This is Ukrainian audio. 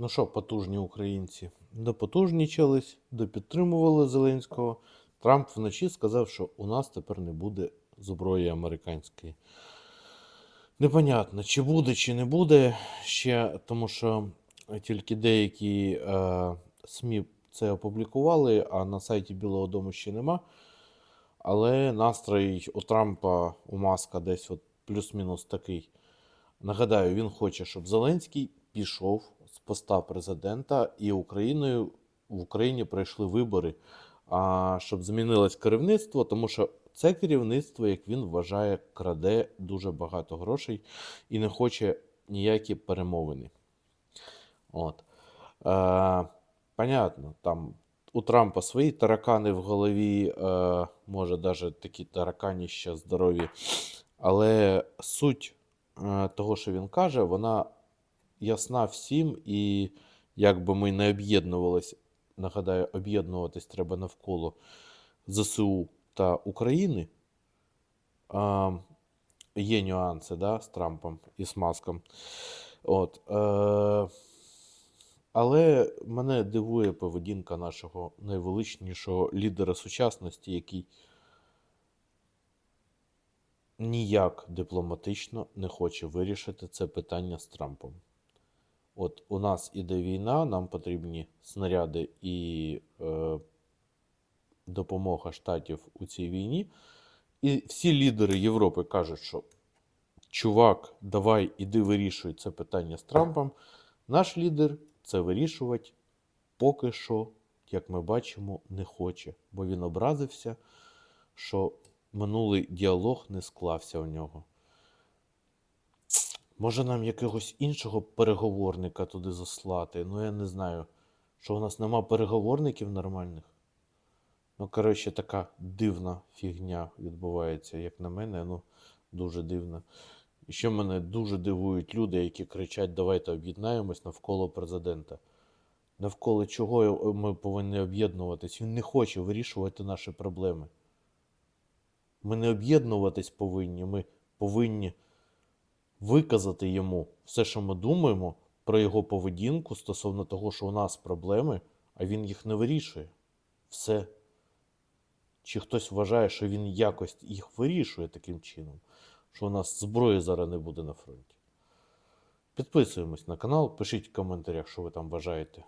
Ну що, потужні українці допотужнічались, допідтримували Зеленського. Трамп вночі сказав, що у нас тепер не буде зброї американської. Непонятно, чи буде, чи не буде ще, тому що тільки деякі е, СМІ це опублікували, а на сайті Білого Дому ще нема. Але настрій у Трампа, у Маска десь от плюс-мінус такий. Нагадаю, він хоче, щоб Зеленський пішов з поста президента і Україною в Україні пройшли вибори, а щоб змінилось керівництво, тому що це керівництво, як він вважає, краде дуже багато грошей і не хоче ніякі перемовини. От. Е, понятно, там у Трампа свої таракани в голові, е, може, навіть такі тараканіща здорові. Але суть е, того, що він каже, вона ясна всім, і як би ми не об'єднувалися, нагадаю, об'єднуватись треба навколо ЗСУ та України. А, є нюанси да, з Трампом і з Маском. От, е, але мене дивує поведінка нашого найвеличнішого лідера сучасності, який ніяк дипломатично не хоче вирішити це питання з Трампом. От у нас іде війна, нам потрібні снаряди і е, допомога штатів у цій війні. І всі лідери Європи кажуть, що чувак, давай іди вирішуй це питання з Трампом. Наш лідер це вирішувати поки що, як ми бачимо, не хоче, бо він образився, що минулий діалог не склався у нього. Може нам якогось іншого переговорника туди заслати? Ну, я не знаю, що у нас нема переговорників нормальних. Ну, коротше, така дивна фігня відбувається, як на мене, ну, дуже дивна. І ще мене дуже дивують люди, які кричать: давайте об'єднаємось навколо президента. Навколо чого ми повинні об'єднуватись? Він не хоче вирішувати наші проблеми. Ми не об'єднуватись повинні, ми повинні виказати йому все, що ми думаємо про його поведінку стосовно того, що у нас проблеми, а він їх не вирішує. Все. Чи хтось вважає, що він якось їх вирішує таким чином, що у нас зброї зараз не буде на фронті? Підписуємось на канал, пишіть в коментарях, що ви там вважаєте.